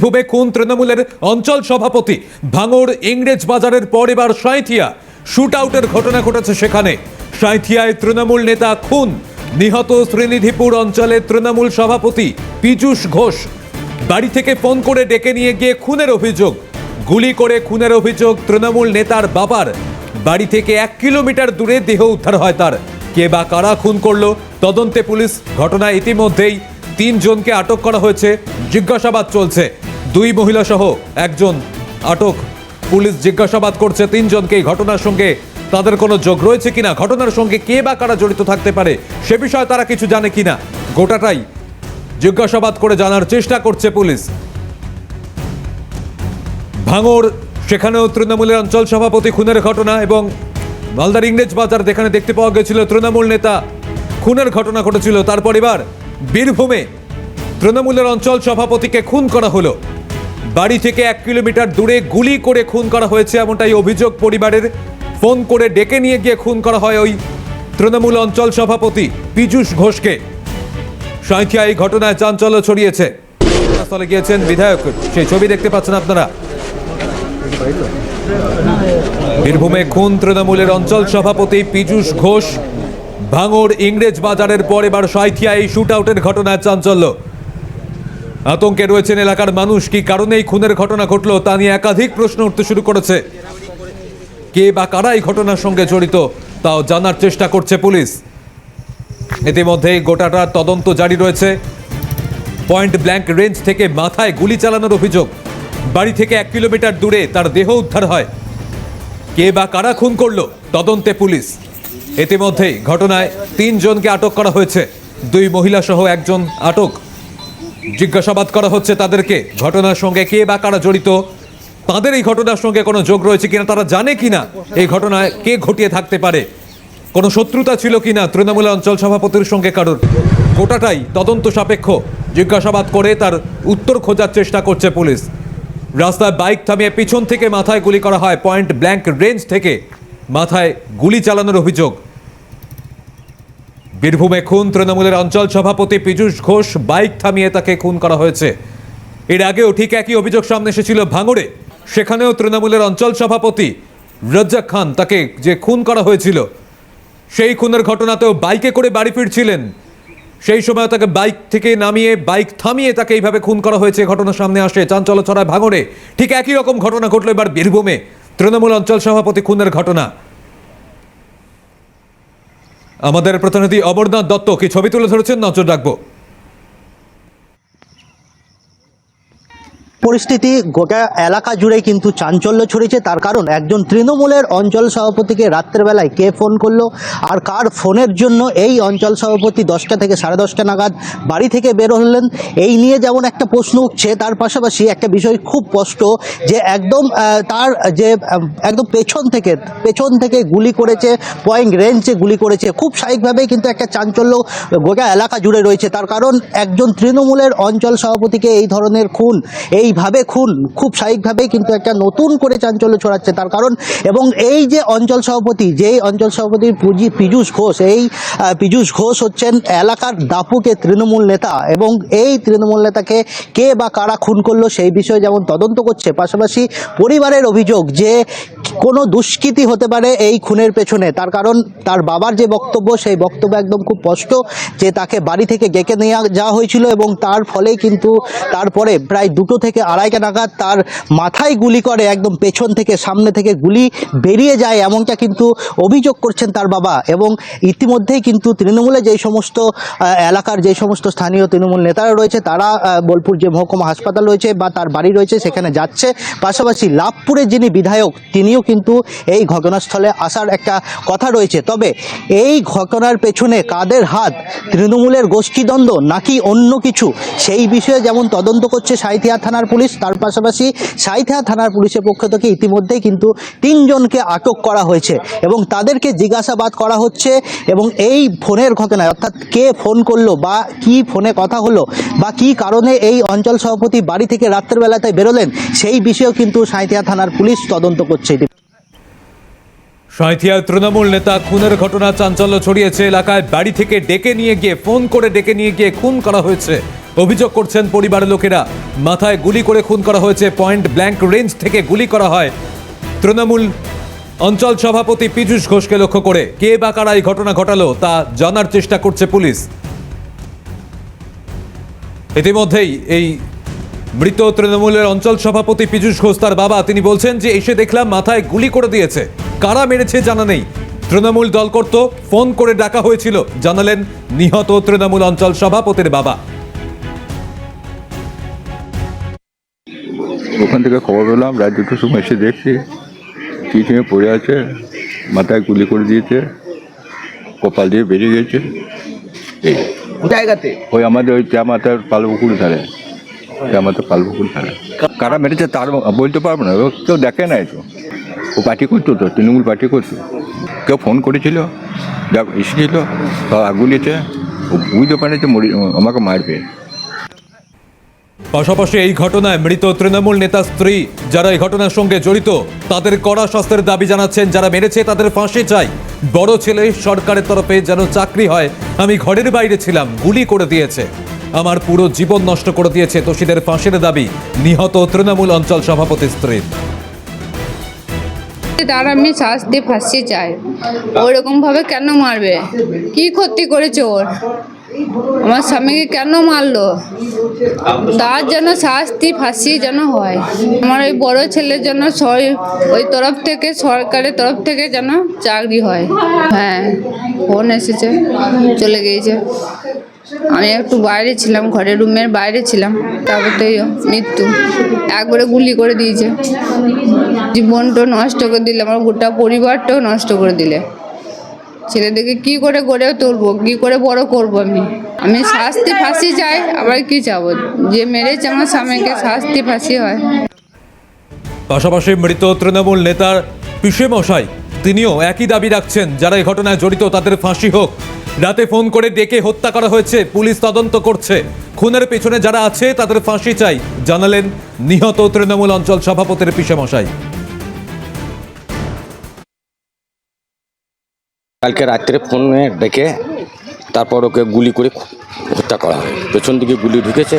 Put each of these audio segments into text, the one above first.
ভূমে খুন তৃণমূলের অঞ্চল সভাপতি? ভাঙড় ইংরেজ বাজারের পর এবার সাঁইথিয়া। শুট আউটের ঘটনা ঘটেছে সেখানে। সাঁইথিয়ায় তৃণমূল নেতা খুন। নিহত শ্রীনিধিপুর অঞ্চলের তৃণমূল সভাপতি পীযূষ ঘোষ বাড়ি থেকে ফোন করে ডেকে নিয়ে গিয়ে খুনের অভিযোগ। গুলি করে খুনের অভিযোগ তৃণমূল নেতার বাবার। বাড়ি থেকে এক কিলোমিটার দূরে দেহ উদ্ধার হয় তার। কে বা কারা খুন করল? তদন্তে পুলিশ ঘটনায় ইতিমধ্যেই তিনজনকে আটক করা হয়েছে। জিজ্ঞাসাবাদ চলছে। দুই মহিলা সহ একজন আটক। পুলিশ জিজ্ঞাসাবাদ করছে, তিনজনকে ঘটনার সঙ্গে তাদের কোনো যোগ রয়েছে কিনা, ঘটনার সঙ্গে কে বা কারা জড়িত থাকতে পারে, সে বিষয়ে তারা কিছু জানে কিনা, গোটাটাই জিজ্ঞাসাবাদ করে জানার চেষ্টা করছে পুলিশ। ভাঙর সেখানেও তৃণমূলের অঞ্চল সভাপতি খুনের ঘটনা এবং মালদার ইংরেজ বাজার যেখানে দেখতে পাওয়া গেছিল তৃণমূল নেতা, খুনের ঘটনা ঘটেছিল। তারপর এবার বীরভূমে তৃণমূলের অঞ্চল সভাপতিকে খুন করা হলো। বাড়ি থেকে এক কিলোমিটার দূরে গুলি করে খুন করা হয়েছে এমনটাই অভিযোগ পরিবারের। ফোন করে ডেকে নিয়ে গিয়ে খুন করা হয় ওই তৃণমূল অঞ্চল সভাপতি পীযূষ ঘোষকে। সাঁইথিয়া এই ঘটনায় চাঞ্চল্য ছড়িয়েছে। ঘটনাস্থলে গিয়েছেন বিধায়ক, সেই ছবি দেখতে পাচ্ছেন আপনারা। বীরভূমে খুন তৃণমূলের অঞ্চল সভাপতি পীযূষ ঘোষ। ভাঙড় ইংরেজ বাজারের পর এবার সাঁইথিয়া এই শুট আউটের ঘটনায় চাঞ্চল্য। আতঙ্কে রয়েছেন এলাকার মানুষ। কি কারণে এই খুনের ঘটনা ঘটলো তা নিয়ে একাধিক প্রশ্ন উঠতে শুরু করেছে। কে বা কারা এই ঘটনার সঙ্গে জড়িত তাও জানার চেষ্টা করছে পুলিশ। ইতিমধ্যে গোটাটার তদন্ত জারি রয়েছে। পয়েন্ট ব্ল্যাঙ্ক রেঞ্জ থেকে মাথায় গুলি চালানোর অভিযোগ। বাড়ি থেকে এক কিলোমিটার দূরে তার দেহ উদ্ধার হয়। কে বা কারা খুন করল তদন্তে পুলিশ। ইতিমধ্যেই ঘটনায় তিনজনকে আটক করা হয়েছে। দুই মহিলা সহ একজন আটক। জিজ্ঞাসাবাদ করা হচ্ছে তাদেরকে, ঘটনার সঙ্গে কে বা কারা জড়িত, তাদের এই ঘটনার সঙ্গে কোনো যোগ রয়েছে কিনা, তারা জানে কিনা এই ঘটনায় কে ঘটিয়ে থাকতে পারে, কোনো শত্রুতা ছিল কিনা, তৃণমূল অঞ্চল সভাপতির সঙ্গে কারোর, গোটাটাই তদন্ত সাপেক্ষ, জিজ্ঞাসাবাদ করে তার উত্তর খোঁজার চেষ্টা করছে পুলিশ। রাস্তায় বাইক থামিয়ে পিছন থেকে মাথায় গুলি করা হয়, পয়েন্ট ব্ল্যাঙ্ক রেঞ্জ থেকে মাথায় গুলি চালানোর অভিযোগ। বীরভূমে খুন তৃণমূলের অঞ্চল সভাপতি পীযূষ ঘোষ, বাইক থামিয়ে তাকে খুন করা হয়েছে। এর আগেও ঠিক একই অভিযোগ সামনে এসেছিল ভাঙড়ে। সেখানেও তৃণমূলের অঞ্চল সভাপতি রজ্জাক খান তাকে যে খুন করা হয়েছিল, সেই খুনের ঘটনাতেও বাইকে করে বাড়ি ফিরছিলেন। সেই সময় তাকে বাইক থেকে নামিয়ে, বাইক থামিয়ে তাকে এইভাবে খুন করা হয়েছে ঘটনা সামনে আসে। চাঞ্চল্য ছড়ায় ভাঙড়ে ঠিক একই রকম ঘটনা ঘটলো এবার বীরভূমে। তৃণমূল অঞ্চল সভাপতি খুনের ঘটনা। আমাদের প্রতিনিধি অমরনাথ দত্ত কি ছবি তুলে ধরেছেন? নজর রাখব। পরিস্থিতি গোটা এলাকা জুড়ে কিন্তু চাঞ্চল্য ছড়িয়েছে। তার কারণ একজন তৃণমূলের অঞ্চল সভাপতিকে রাত্রেবেলায় কে ফোন করল? আর কার ফোনের জন্য এই অঞ্চল সভাপতি দশটা থেকে সাড়ে দশটা নাগাদ বাড়ি থেকে বের হলেন? এই নিয়ে যেমন একটা প্রশ্ন উঠছে, তার পাশাপাশি একটা বিষয় খুব স্পষ্ট যে একদম তার যে একদম পেছন থেকে পেছন থেকে গুলি করেছে পয়েন্ট রেঞ্জে গুলি করেছে। খুব স্বাভাবিকভাবেই কিন্তু একটা চাঞ্চল্য গোটা এলাকা জুড়ে রয়েছে। তার কারণ একজন তৃণমূলের অঞ্চল সভাপতিকে এই ধরনের খুন এইভাবে খুন খুব স্বাভাবিকভাবেই কিন্তু একটা নতুন করে চাঞ্চল্য ছড়াচ্ছে তার কারণ এবং এই যে অঞ্চল সভাপতি, যেই অঞ্চল সভাপতির পুঁজি পীযূষ ঘোষ, এই পীযূষ ঘোষ হচ্ছেন এলাকার দাপুকে তৃণমূল নেতা এবং এই তৃণমূল নেতাকে কে বা কারা খুন করল সেই বিষয়ে যেমন তদন্ত করছে, পাশাপাশি পরিবারের অভিযোগ যে কোনো দুষ্কৃতি হতে পারে এই খুনের পেছনে, তার কারণ তার বাবার যে বক্তব্য, সেই বক্তব্য একদম খুব স্পষ্ট যে তাকে বাড়ি থেকে ডেকে নিয়ে, যাওয়া হয়েছিল এবং তার ফলেই কিন্তু তারপরে প্রায় দুটো থেকে আড়াইটা নাগাদ তার মাথায় গুলি করে, একদম পেছন থেকে, সামনে থেকে গুলি বেরিয়ে যায়, এমনটা কিন্তু অভিযোগ করছেন তার বাবা। এবং ইতিমধ্যেই কিন্তু তৃণমূলে যেই সমস্ত এলাকার যেই সমস্ত স্থানীয় তৃণমূল নেতারা রয়েছে, তারা বোলপুর যে মহকুমা হাসপাতাল রয়েছে বা তার বাড়ি রয়েছে, সেখানে যাচ্ছে। পাশাপাশি লাভপুরের যিনি বিধায়ক, তিনিও কিন্তু এই ঘটনাস্থলে আসার একটা কথা রয়েছে। তবে এই ঘটনার পেছনে কাদের হাত? তৃণমূলের গোষ্ঠীদ্বন্দ্ব নাকি অন্য কিছু? সেই বিষয়ে যেমন তদন্ত করছে সাঁইথিয়া থানার পুলিশ, তার পাশাপাশি সাঁইথিয়া থানার পুলিশের পক্ষ থেকে ইতিমধ্যেই কিন্তু তিনজনকে আটক করা হয়েছে এবং তাদেরকে জিজ্ঞাসাবাদ করা হচ্ছে এবং এই ফোনের ঘটনায়, অর্থাৎ কে ফোন করল বা কি ফোনে কথা হলো বা কি কারণে এই অঞ্চল সভাপতি বাড়ি থেকে রাত্রের বেলাতে বেরোলেন, সেই বিষয়েও কিন্তু সাঁইথিয়া থানার পুলিশ তদন্ত করছে। সাঁইথিয়ায় তৃণমূল নেতা খুনের ঘটনা চাঞ্চল্য ছড়িয়েছে, এলাকায় বাড়ি থেকে ডেকে নিয়ে গিয়ে, ফোন করে ডেকে নিয়ে গিয়ে খুন করা হয়েছে। অভিযোগ করছেন পরিবারের লোকেরা। মাথায় গুলি করে খুন করা হয়েছে, পয়েন্ট ব্ল্যাঙ্ক রেঞ্জ থেকে গুলি করা হয়। তৃণমূল অঞ্চল সভাপতি পীযূষ ঘোষকে লক্ষ্য করে কে বা কারা এই ঘটনা ঘটালো তা জানার চেষ্টা করছে পুলিশ। ইতিমধ্যেই এই মৃত তৃণমূলের অঞ্চল সভাপতি পীযূষ ঘোষ তার বাবা, তিনি বলছেন যে এসে দেখলাম মাথায় গুলি করে দিয়েছে। কারা মেরেছে জানা নেই। তৃণমূল দল করত ফোন করে ডাকা হয়েছিল, জানালেন নিহত তৃণমূল অঞ্চল সভাপতির বাবা। ওখান থেকে খবর পেলাম রাত দুটোর সময় এসে দেখছি পিছনে পড়ে আছে মাথায় গুলি করে দিয়েছে কপাল দিয়ে বেরিয়ে গেছে। এই জায়গাতে? ওই আমাদের ওই চা মাথার পালপুকুর ধারে চা মাথার পালপুকুর ধারে। কারা মেরেছে তার বলতে পারব না ও কেউ দেখে নাই তো। ও পার্টি করতো তো তৃণমূল পার্টি করতো। কেউ ফোন করেছিল দেখ এসেছিল আগুলিয়েছে ও বুঝতে পারেছে মরি- আমাকে মারবে। পাশাপাশি এই ঘটনায় মৃত তৃণমূল নেতা স্ত্রী যারা এই ঘটনার সঙ্গে জড়িত, তাদের কড়া শাস্তির দাবি জানাচ্ছেন, যারা মেরেছে তাদের ফাঁসি চাই। বড় ছেলে সরকারের তরফে যেন চাকরি হয়, আমি ঘরের বাইরে ছিলাম, গুলি করে দিয়েছে। আমার পুরো জীবন নষ্ট করে দিয়েছে দোষীদের ফাঁসির দাবি, নিহত তৃণমূল অঞ্চল সভাপতি স্ত্রীর তার আমি শাস্তি ফাঁসি চাই। ওইরকম ভাবে কেন মারবে? কি ক্ষতি করেছে ওর? আমার স্বামীকে কেন মারলো? তার যেন শাস্তি ফাঁসি যেন হয়। আমার ওই বড় ছেলের জন্য ওই তরফ থেকে, সরকারের তরফ থেকে যেন চাকরি হয়। হ্যাঁ ফোন এসেছে, চলে গিয়েছে। আমি একটু বাইরে ছিলাম, ঘরের রুমের বাইরে ছিলাম। তারপর তো মৃত্যু। একবারে গুলি করে দিয়েছে। জীবনটাও নষ্ট করে দিলে, আমার গোটা পরিবারটাও নষ্ট করে দিলে। ছেলেদেরকে কি করে গড়ে তুলবো? কি করে বড় করব আমি? আমি শাস্তি ফাঁসি চাই আবার কি চাবো? যে মেরেছে আমার স্বামীকে শাস্তি ফাঁসি হয়। পাশাপাশি মৃত তৃণমূল নেতার পিসে মশাই তিনিও একই দাবি রাখছেন যারা এই ঘটনায় জড়িত তাদের ফাঁসি হোক। রাতে ফোন করে ডেকে হত্যা করা হয়েছে পুলিশ তদন্ত করছে। খুনের পেছনে যারা আছে তাদের ফাঁসি চাই জানালেন নিহত তৃণমূল অঞ্চল সভাপতির পিসে মশাই কালকে রাত্রে ফোনে ডেকে তারপর ওকে গুলি করে হত্যা করা হয়। পেছন দিকে গুলি ঢুকেছে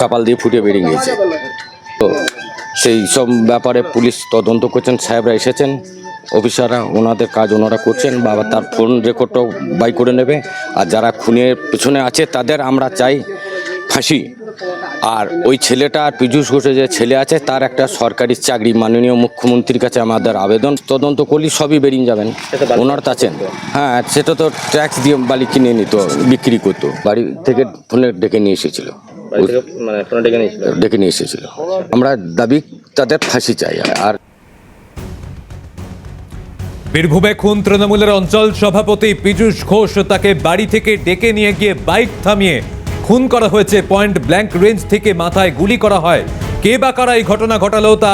কপাল দিয়ে ফুটে বেরিয়ে গিয়েছে। তো সেই সব ব্যাপারে পুলিশ তদন্ত করছেন, সাহেবরা এসেছেন, অফিসাররা ওনাদের কাজ ওনারা করছেন, বাবা তার ফোন রেকর্ডটাও বাই করে নেবে। আর যারা খুনের পেছনে আছে তাদের আমরা চাই ফাঁসি। আর ওই ছেলেটা আর পীযূষ ঘোষে যে ছেলে আছে তার একটা সরকারি চাকরি মাননীয় মুখ্যমন্ত্রীর কাছে আমাদের আবেদন। তদন্ত করলে সবই বেরিয়ে যাবেন। ওনার তো আছেন হ্যাঁ সেটা তো ট্যাক্স দিয়ে বালি কিনে নিত বিক্রি করতো। বাড়ি থেকে ফোনে ডেকে নিয়ে এসেছিল। মানে ডেকে নিয়ে এসেছিল? আমরা দাবি তাদের ফাঁসি চাই। আর বীরভূমে খুন তৃণমূলের অঞ্চল সভাপতি পীযূষ ঘোষ তাকে বাড়ি থেকে ডেকে নিয়ে গিয়ে বাইক থামিয়ে খুন করা হয়েছে, পয়েন্ট ব্ল্যাঙ্ক রেঞ্জ থেকে মাথায় গুলি করা হয়। কে বা কারা এই ঘটনা ঘটালো তা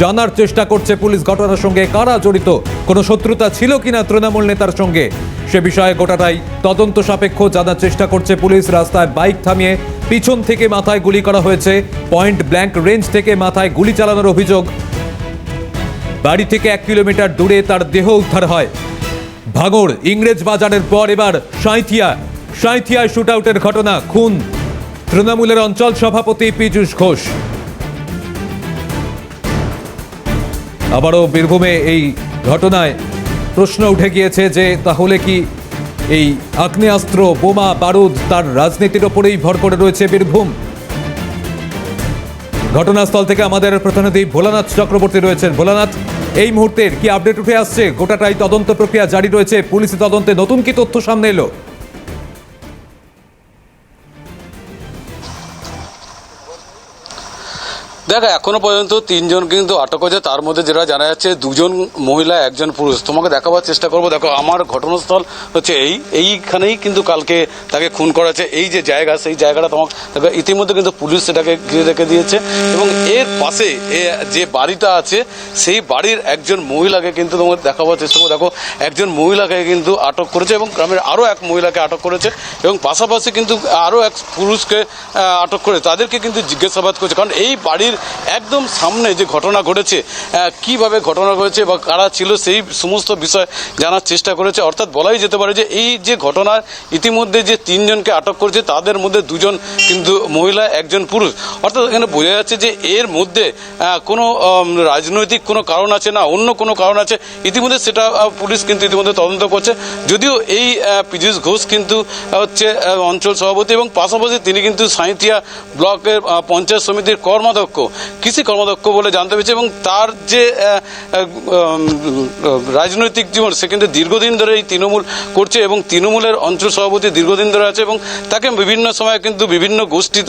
জানার চেষ্টা করছে পুলিশ। ঘটনার সঙ্গে কারা জড়িত, কোনো শত্রুতা ছিল কিনা তৃণমূল নেতার সঙ্গে? সে বিষয়ে গোটাটাই তদন্ত সাপেক্ষ জানার চেষ্টা করছে পুলিশ। রাস্তায় বাইক থামিয়ে পিছন থেকে মাথায় গুলি করা হয়েছে, পয়েন্ট ব্ল্যাঙ্ক রেঞ্জ থেকে মাথায় গুলি চালানোর অভিযোগ। বাড়ি থেকে এক কিলোমিটার দূরে তার দেহ উদ্ধার হয়। ভাঙড়, ইংরেজ বাজারের পর এবার সাঁইথিয়া সাঁইথিয়ায় শুট আউটের ঘটনা, খুন। তৃণমূলের অঞ্চল সভাপতি পীযূষ ঘোষ। আবারও বীরভূমে এই ঘটনায় প্রশ্ন উঠে গিয়েছে যে, তাহলে কি এই আগ্নেয়াস্ত্র, বোমা, বারুদ তার রাজনীতির ওপরেই ভর করে রয়েছে বীরভূম? ঘটনাস্থল থেকে আমাদের প্রতিনিধি ভোলানাথ চক্রবর্তী রয়েছেন। ভোলানাথ, এই মুহূর্তের কি আপডেট উঠে আসছে? গোটাটাই তদন্ত প্রক্রিয়া জারি রয়েছে। পুলিশি তদন্তে নতুন কি তথ্য সামনে এলো? দেখো, এখনও পর্যন্ত তিনজন কিন্তু আটক হয়েছে। তার মধ্যে যেটা জানা যাচ্ছে, দুজন মহিলা, একজন পুরুষ। তোমাকে দেখাবার চেষ্টা করব। দেখো, আমার ঘটনাস্থল হচ্ছে এই। এইখানেই কিন্তু কালকে তাকে খুন করা হয়েছে এই যে জায়গা, সেই জায়গাটা তোমাকে দেখো, ইতিমধ্যে কিন্তু পুলিশ সেটাকে ঘিরে রেখে দিয়েছে। এবং এর পাশে যে বাড়িটা আছে, সেই বাড়ির একজন মহিলাকে কিন্তু তোমাকে দেখাবার চেষ্টা করব। দেখো, একজন মহিলাকে কিন্তু আটক করেছে এবং গ্রামের আরও এক মহিলাকে আটক করেছে এবং পাশাপাশি কিন্তু আরও এক পুরুষকে আটক করে তাদেরকে কিন্তু জিজ্ঞাসাবাদ করছে। কারণ এই বাড়ির একদম সামনে যে ঘটনা ঘটেছে কীভাবে ঘটনা ঘটেছে বা কারা ছিল সেই সমস্ত বিষয় জানার চেষ্টা করেছে। অর্থাৎ বলাই যেতে পারে যে এই যে ঘটনার ইতিমধ্যে যে তিনজনকে আটক করেছে, তাদের মধ্যে দুজন কিন্তু মহিলা, একজন পুরুষ। অর্থাৎ এখানে বোঝা যাচ্ছে যে এর মধ্যে কোনো রাজনৈতিক কোনো কারণ আছে না, অন্য কোনো কারণ আছে। ইতিমধ্যে সেটা পুলিশ কিন্তু ইতিমধ্যে তদন্ত করছে। যদিও এই পীযূষ ঘোষ কিন্তু হচ্ছে অঞ্চল সভাপতি এবং পাশাপাশি তিনি কিন্তু সাঁইথিয়া ব্লকের পঞ্চায়েত সমিতির কর্মাধ্যক্ষ। কৃষি কর্মাধ্যক্ষ বলে জানতে পেরেছে এবং তার যে রাজনৈতিক জীবন, সে কিন্তু দীর্ঘদিন ধরে এই তৃণমূল করছে এবং তৃণমূলের অঞ্চল সভাপতি দীর্ঘদিন ধরে আছে এবং তাকে বিভিন্ন সময় কিন্তু বিভিন্ন গোষ্ঠী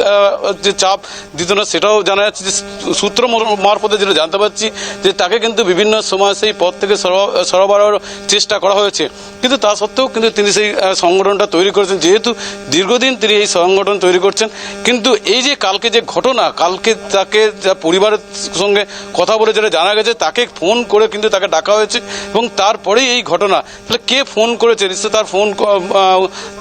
যে চাপ দিত না, সেটাও জানা যাচ্ছে যে সূত্র মর- মারফতে যেটা জানতে পারছি যে তাকে কিন্তু বিভিন্ন সময় সেই পদ থেকে সরা- সরবরাহের চেষ্টা করা হয়েছে। কিন্তু তা সত্ত্বেও কিন্তু তিনি সেই সংগঠনটা তৈরি করেছেন। যেহেতু দীর্ঘদিন তিনি এই সংগঠন তৈরি করছেন, কিন্তু এই যে কালকে যে ঘটনা, কালকে তাকে যা পরিবারের সঙ্গে কথা বলে যেটা জানা গেছে, তাকে ফোন করে কিন্তু তাকে ডাকা হয়েছে এবং তারপরেই এই ঘটনা। তাহলে কে ফোন করেছে? নিশ্চয় তার ফোন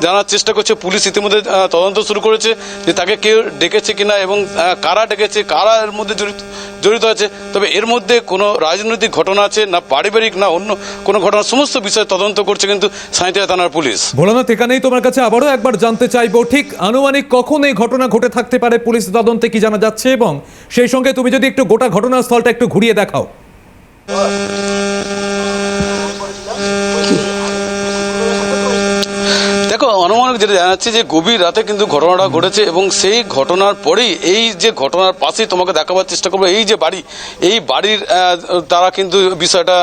জানার চেষ্টা করছে পুলিশ। ইতিমধ্যে তদন্ত শুরু করেছে যে তাকে কেউ ডেকেছে কিনা এবং কারা ডেকেছে, কারা এর মধ্যে জড়িত জড়িত আছে। তবে এর মধ্যে কোনো রাজনৈতিক ঘটনা আছে, না পারিবারিক, না অন্য কোনো ঘটনা। সমস্ত বিষয়ে তদন্ত করছে কিন্তু সাঁইতিয়া থানার পুলিশ। ভোলানাথ এখানেই তোমার কাছে আবারও একবার জানতে চাইব ঠিক আনুমানিক কখন এই ঘটনা ঘটে থাকতে পারে পুলিশ তদন্তে কি জানা যাচ্ছে এবং সেই সঙ্গে তুমি যদি একটু গোটা ঘটনাস্থলটা একটু ঘুরিয়ে দেখাও। দেখো অনুমানিক যেটা জানা যাচ্ছে যে গভীর রাতে কিন্তু ঘটনাটা ঘটেছে এবং সেই ঘটনার পরেই এই যে ঘটনার পাশেই তোমাকে দেখাবার চেষ্টা করব, এই যে বাড়ি, এই বাড়ির তারা কিন্তু বিষয়টা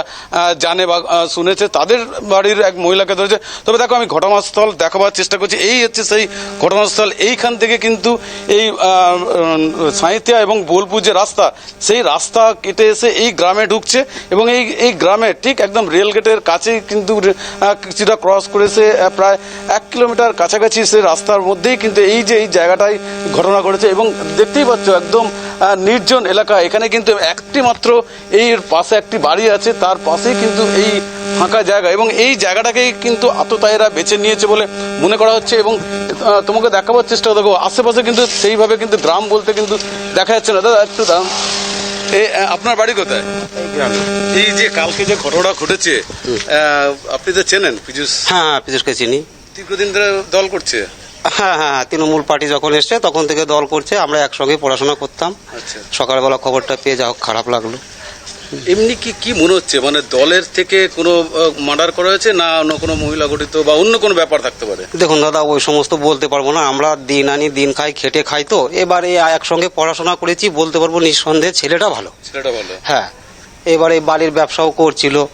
জানে বা শুনেছে। তাদের বাড়ির এক মহিলাকে ধরেছে। তবে দেখো, আমি ঘটনাস্থল দেখাবার চেষ্টা করছি। এই হচ্ছে সেই ঘটনাস্থল। এইখান থেকে কিন্তু এই সাঁইতিয়া এবং বোলপুর যে রাস্তা, সেই রাস্তা কেটে এসে এই গ্রামে ঢুকছে এবং এই এই গ্রামে ঠিক একদম রেল গেটের কাছেই কিন্তু কিছুটা ক্রস করেছে প্রায় এক কিলোমিটার কাছাকাছি সে রাস্তার মধ্যেই কিন্তু এই যে এই জায়গাটাই ঘটনা ঘটেছে এবং দেখতেই পাচ্ছ একদম নির্জন এলাকা। এখানে কিন্তু একটি মাত্র এই পাশে একটি বাড়ি আছে তার পাশেই কিন্তু এই ফাঁকা জায়গা এবং এই জায়গাটাকেই কিন্তু আততায়ীরা বেছে নিয়েছে বলে মনে করা হচ্ছে এবং তোমাকে দেখাবার চেষ্টা দেখো আশেপাশে কিন্তু সেইভাবে কিন্তু গ্রাম বলতে কিন্তু দেখা যাচ্ছে না। দাদা একটু দাম এ আপনার বাড়ি কোথায়? এই যে কালকে যে ঘটনা ঘটেছে আপনি তো চেনেন পীযুষ। হ্যাঁ পীযুষকে চিনি। দীর্ঘদিন ধরে দল করছে? হ্যাঁ হ্যাঁ তৃণমূল পার্টি যখন এসছে তখন থেকে দল করছে আমরা একসঙ্গে পড়াশোনা করতাম। আচ্ছা। সকালবেলা খবরটা পেয়ে যা হোক খারাপ লাগল। এমনি কি কি মনে হচ্ছে? মানে দলের থেকে কোনো মার্ডার করা হয়েছে না অন্য কোনো মহিলা গঠিত বা অন্য কোনো ব্যাপার থাকতে পারে? দেখুন দাদা ওই সমস্ত বলতে পারব না। আমরা দিন আনি দিন খাই খেটে খাই তো। এবারে একসঙ্গে পড়াশোনা করেছি বলতে পারব নিঃসন্দেহে ছেলেটা ভালো। ছেলেটা ভালো। হ্যাঁ এবারে বাড়ির ব্যবসাও করছিল।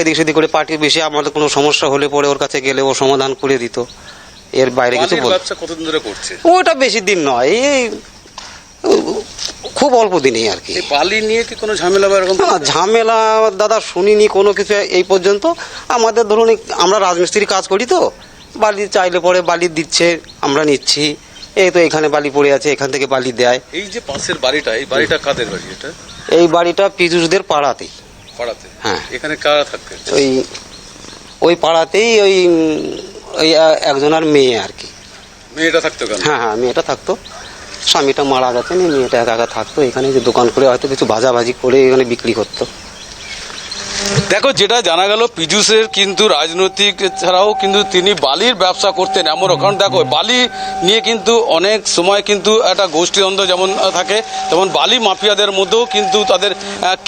এদিক সেদিক করে পার্টির বেশি আমাদের কোনো সমস্যা হলে পরে ওর কাছে গেলে ও সমাধান করে দিত। এর বাইরে কিছু ব্যবসা কতদিন ধরে করছে? ওটা বেশি দিন নয় এই খুব অল্প দিনেই আর কি। বালি নিয়ে কি কোনো ঝামেলা বা এরকম? না ঝামেলা দাদা শুনিনি কোনো কিছু এই পর্যন্ত। আমাদের ধরুন আমরা রাজমিস্ত্রি কাজ করি তো বালি চাইলে পরে বালি দিচ্ছে আমরা নিচ্ছি। এই তো এখানে বালি পড়ে আছে এখান থেকে বালি দেয়। এই যে পাশের বাড়িটা এই বাড়িটা কাদের বাড়ি এটা? এই বাড়িটা পীযুষদের পাড়াতেই। পাড়াতে। হ্যাঁ। এখানে কারা থাকে ওই ওই পাড়াতেই ওই ওই একজন একজনের মেয়ে আর কি। মেয়েটা থাকতো কেন? হ্যাঁ হ্যাঁ মেয়েটা থাকতো। স্বামীটা মারা গেছেন মেয়েটা একা একা থাকতো। এখানে যে দোকান করে হয়তো কিছু ভাজাভাজি করে এখানে বিক্রি করতো। দেখো, যেটা জানা গেল, পীযূষের কিন্তু রাজনৈতিক ছাড়াও কিন্তু তিনি বালির ব্যবসা করতেন এমনও। কারণ দেখো, বালি নিয়ে কিন্তু অনেক সময় কিন্তু একটা গোষ্ঠীদ্বন্দ্ব যেমন থাকে, তেমন বালি মাফিয়াদের মধ্যেও কিন্তু তাদের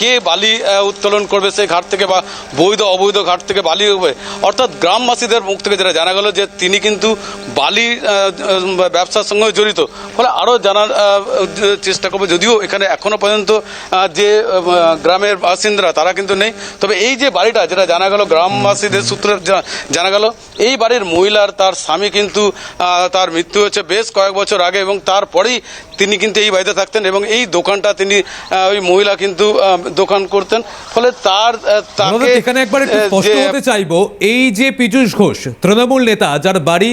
কে বালি উত্তোলন করবে সেই ঘাট থেকে বা বৈধ, অবৈধ ঘাট থেকে বালি হবে। অর্থাৎ গ্রামবাসীদের মুখ থেকে যেটা জানা গেল যে তিনি কিন্তু বালি ব্যবসার সঙ্গে জড়িত। ফলে আরও জানার চেষ্টা করবে। যদিও এখানে এখনও পর্যন্ত যে গ্রামের বাসিন্দারা তারা কিন্তু নেই। তবে এই যে বাড়িটা যেটা জানা গেল গ্রামবাসীদের সূত্রে জানা গেল এই বাড়ির মহিলার তার স্বামী কিন্তু তার মৃত্যু হয়েছে বেশ কয়েক বছর আগে এবং তারপরেই তিনি কিন্তু এই বাড়িতে থাকতেন এবং এই দোকানটা তিনি ওই মহিলা কিন্তু দোকান করতেন। ফলে তার তাকে এখানে একবার স্পষ্ট হতে চাইব এই যে পীযূষ ঘোষ তৃণমূল নেতা যার বাড়ি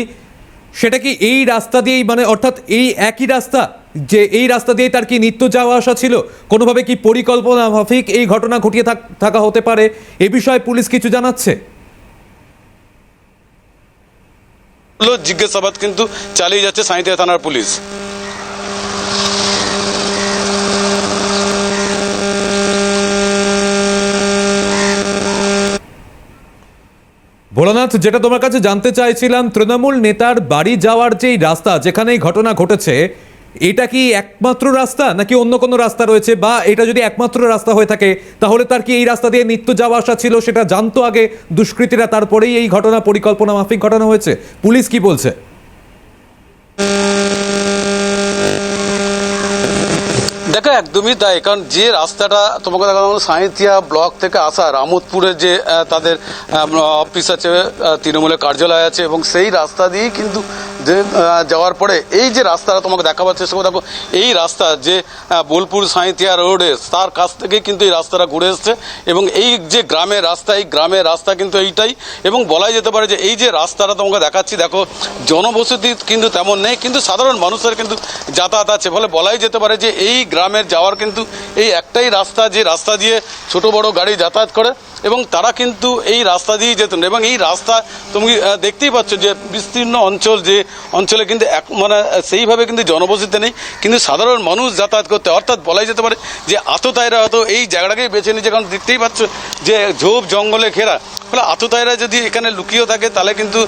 সেটা কি এই রাস্তা দিয়েই মানে অর্থাৎ এই একই রাস্তা? যে এই রাস্তা দিয়ে তার কি নিত্য যাওয়া আসা ছিল? কোনোভাবে কি পরিকল্পনা মাফিক এই ঘটনা ঘটিয়ে থাকা হতে পারে? এ বিষয়ে পুলিশ কিছু জানাচ্ছে? জিজ্ঞাসাবাদ কিন্তু চালিয়ে যাচ্ছে সাঁইতিয়া থানার পুলিশ। ভোলানাথ যেটা তোমার কাছে জানতে চাইছিলাম তৃণমূল নেতার বাড়ি যাওয়ার যেই রাস্তা যেখানে এই ঘটনা ঘটেছে এটা কি একমাত্র রাস্তা নাকি অন্য কোনো রাস্তা রয়েছে? বা এটা যদি একমাত্র রাস্তা হয়ে থাকে, তাহলে তার কি এই রাস্তা দিয়ে নিত্য যাওয়া আসা ছিল? সেটা জানতো আগে দুষ্কৃতীরা, তারপরেই এই ঘটনা পরিকল্পনা মাফিক ঘটনা হয়েছে? পুলিশ কি বলছে দেখো একদমই তাই, কারণ যে রাস্তাটা তোমাকে দেখা গেল সাঁইথিয়া ব্লক থেকে আসা রামতপুরের যে তাদের অফিস আছে তৃণমূলের কার্যালয় আছে, এবং সেই রাস্তা দিয়েই কিন্তু যে যাওয়ার পরে এই যে রাস্তাটা তোমাকে দেখাবার চেষ্টা করো দেখো, এই রাস্তা যে বোলপুর সাঁইথিয়া রোডে, তার কাছ থেকে কিন্তু এই রাস্তাটা ঘুরে এসছে, এবং এই যে গ্রামের রাস্তা, এই গ্রামের রাস্তা কিন্তু এইটাই, এবং বলাই যেতে পারে যে এই যে রাস্তাটা তোমাকে দেখাচ্ছি, দেখো, জনবসতি কিন্তু তেমন নেই, কিন্তু সাধারণ মানুষের কিন্তু যাতায়াত আছে, ফলে বলাই যেতে পারে যে এই গ্রামের যাওয়ার কিন্তু এই একটাই রাস্তা যে রাস্তা দিয়ে ছোট বড় গাড়ি যাতায়াত করে এবং তারা কিন্তু এই রাস্তা দিয়েই যেতেন এবং এই রাস্তা তুমি দেখতেই পাচ্ছ যে বিস্তীর্ণ অঞ্চল, যে অঞ্চলে কিন্তু এক মানে সেইভাবে কিন্তু জনবসতি নেই। কিন্তু সাধারণ মানুষ যাতায়াত করতে, অর্থাৎ বলাই যেতে পারে যে আততায়রা হয়তো এই জায়গাটাকেই বেছে নিয়েছে। কারণ দেখতেই পাচ্ছ যে ঝোপ জঙ্গলে ঘেরা। ফলে আততায়রা যদি এখানে লুকিয়েও থাকে, তাহলে কিন্তু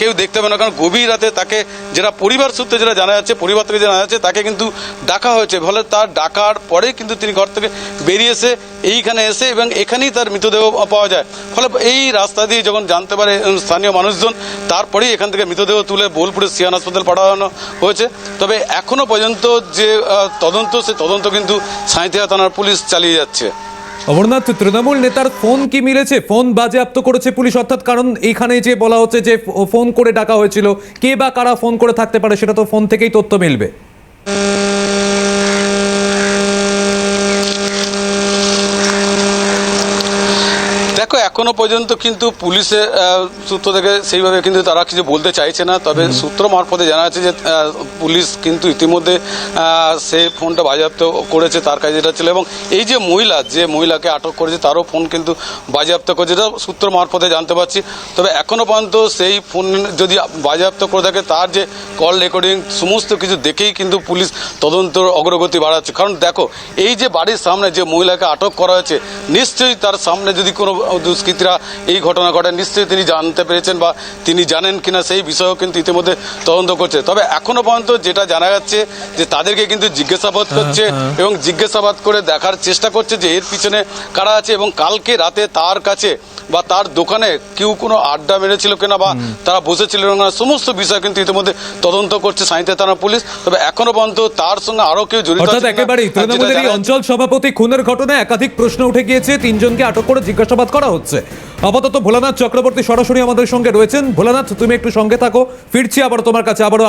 কেউ দেখতে পাবে না। কারণ গভীর রাতে তাকে, যেটা পরিবার সূত্রে যেটা জানা যাচ্ছে, পরিবার থেকে জানা যাচ্ছে, তাকে কিন্তু ডাকা হয়েছে। ফলে তার ডাকার পরে কিন্তু তিনি ঘর থেকে বেরিয়ে এসে এইখানে এসে এবং এখানেই তার মৃতদেহ পাওয়া যায়। ফলে এই রাস্তা দিয়ে যখন জানতে পারে স্থানীয় মানুষজন, তারপরেই এখান থেকে মৃতদেহ তুলে বোলপুরের সিয়ান হাসপাতাল পাঠানো হয়েছে। তবে এখনও পর্যন্ত যে তদন্ত, সে তদন্ত কিন্তু সাঁইথিয়া থানার পুলিশ চালিয়ে যাচ্ছে। অমরনাথ তৃণমূল নেতার ফোন কি মিলেছে? ফোন বাজেয়াপ্ত করেছে পুলিশ, অর্থাৎ কারণ এখানে যে বলা হচ্ছে যে ফোন করে ডাকা হয়েছিল, কে বা কারা ফোন করে থাকতে পারে, সেটা তো ফোন থেকেই তথ্য মিলবে। দেখো এখনও পর্যন্ত কিন্তু পুলিশের সূত্র থেকে সেইভাবে কিন্তু তারা কিছু বলতে চাইছে না। তবে সূত্র মারফতে জানা যাচ্ছে যে পুলিশ কিন্তু ইতিমধ্যে সে ফোনটা বাজেয়াপ্ত করেছে তার কাছে যেটা ছিল। এবং এই যে মহিলা যে মহিলাকে আটক করেছে তারও ফোন কিন্তু বাজেয়াপ্ত করেছে এটা সূত্র মারফতে জানতে পারছি। তবে এখনও পর্যন্ত সেই ফোন যদি বাজেয়াপ্ত করে থাকে তার যে কল রেকর্ডিং সমস্ত কিছু দেখেই কিন্তু পুলিশ তদন্ত অগ্রগতি বাড়াচ্ছে। কারণ দেখো এই যে বাড়ির সামনে যে মহিলাকে আটক করা হয়েছে নিশ্চয়ই তার সামনে যদি কোনো দুষ্কৃতীরা এই ঘটনা ঘটে। নিশ্চয়ই তিনি জানতে পেরেছেন বা তিনি জানেন কিনা সেই বিষয়েও কিন্তু ইতিমধ্যে তদন্ত করছে। তবে এখনও পর্যন্ত যেটা জানা যাচ্ছে যে তাদেরকে কিন্তু জিজ্ঞাসাবাদ করছে এবং জিজ্ঞাসাবাদ করে দেখার চেষ্টা করছে যে এর পিছনে কারা আছে এবং কালকে রাতে তার কাছে বা তার দোকানে কেউ কোনো আড্ডা মেরেছিল কিনা বা তারা বসেছিল না সমস্ত বিষয় কিন্তু ইতিমধ্যে তদন্ত করছে সাঁইতে থানা পুলিশ। তবে এখনও পর্যন্ত তার সঙ্গে আরও কেউ জড়িত অর্থাৎ একেবারেই তৃণমূলের অঞ্চল সভাপতি খুনের ঘটনায় একাধিক প্রশ্ন উঠে গিয়েছে। তিনজনকে আটক করে জিজ্ঞাসাবাদ করা হচ্ছে। আপাতত ভোলানাথ চক্রবর্তী সরাসরি আমাদের সঙ্গে রয়েছেন। ভোলানাথ, তুমি একটু সঙ্গে থাকো। ফিরছি আবার তোমার কাছে, আবারও